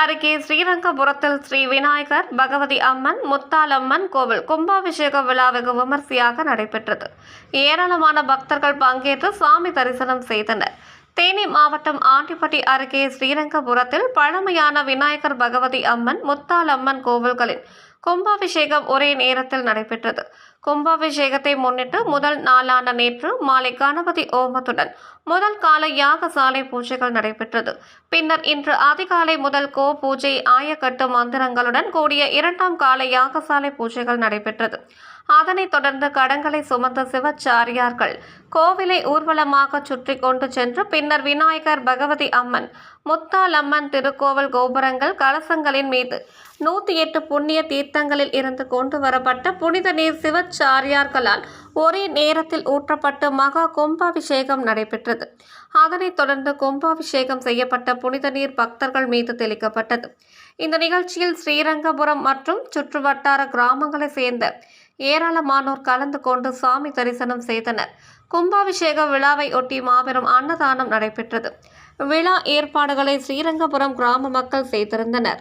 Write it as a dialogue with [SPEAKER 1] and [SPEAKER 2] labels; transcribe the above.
[SPEAKER 1] அருகே ஸ்ரீரங்கபுரத்தில் ஸ்ரீ விநாயகர் பகவதி அம்மன் முத்தாலம்மன் கோவில் கும்பாபிஷேக விழா வெகு விமர்சையாக நடைபெற்றது. ஏராளமான பக்தர்கள் பங்கேற்று சாமி தரிசனம் செய்தனர். தேனி மாவட்டம் ஆண்டிப்பட்டி அருகே ஸ்ரீரங்கபுரத்தில் பழமையான விநாயகர் பகவதி அம்மன் முத்தாலம்மன் கோவில்களின் கும்பாபிஷேகம் ஒரே நேரத்தில் நடைபெற்றது. கும்பாபிஷேகத்தை முன்னிட்டு முதல் நாளான நேற்று மாலை கணபதி ஓமத்துடன் முதல் கால யாகசாலை பூஜைகள் நடைபெற்றது. பின்னர் இன்று அதிகாலை முதல் கோ பூஜை ஆயக்கட்டு மந்திரங்களுடன் கூடிய இரண்டாம் கால யாகசாலை பூஜைகள் நடைபெற்றது. அதனைத் தொடர்ந்து கடங்களை சுமந்த சிவச்சாரியார்கள் கோவிலை ஊர்வலமாக சுற்றி கொண்டு சென்று பின்னர் விநாயகர் பகவதி அம்மன் முத்தாலம்மன் திருக்கோவில் கோபுரங்கள் கலசங்களின் மீது நூற்றி எட்டு புண்ணிய தீர்த்தங்களில் இருந்து கொண்டு வரப்பட்ட புனித நீர் சிவச்சாரியார்களால் ஒரே நேரத்தில் ஊற்றப்பட்டு மகா கும்பாபிஷேகம் நடைபெற்றது. அதனைத் தொடர்ந்து கும்பாபிஷேகம் செய்யப்பட்ட புனித நீர் பக்தர்கள் மீது தெளிக்கப்பட்டது. இந்த நிகழ்ச்சியில் ஸ்ரீரங்கபுரம் மற்றும் சுற்றுவட்டார கிராமங்களைச் சேர்ந்த ஏராளமானோர் கலந்து கொண்டு சாமி தரிசனம் செய்தனர். கும்பாபிஷேக விழாவை ஒட்டி மாபெரும் அன்னதானம் நடைபெற்றது. விழா ஏற்பாடுகளை ஸ்ரீரங்கபுரம் கிராம மக்கள் செய்திருந்தனர்.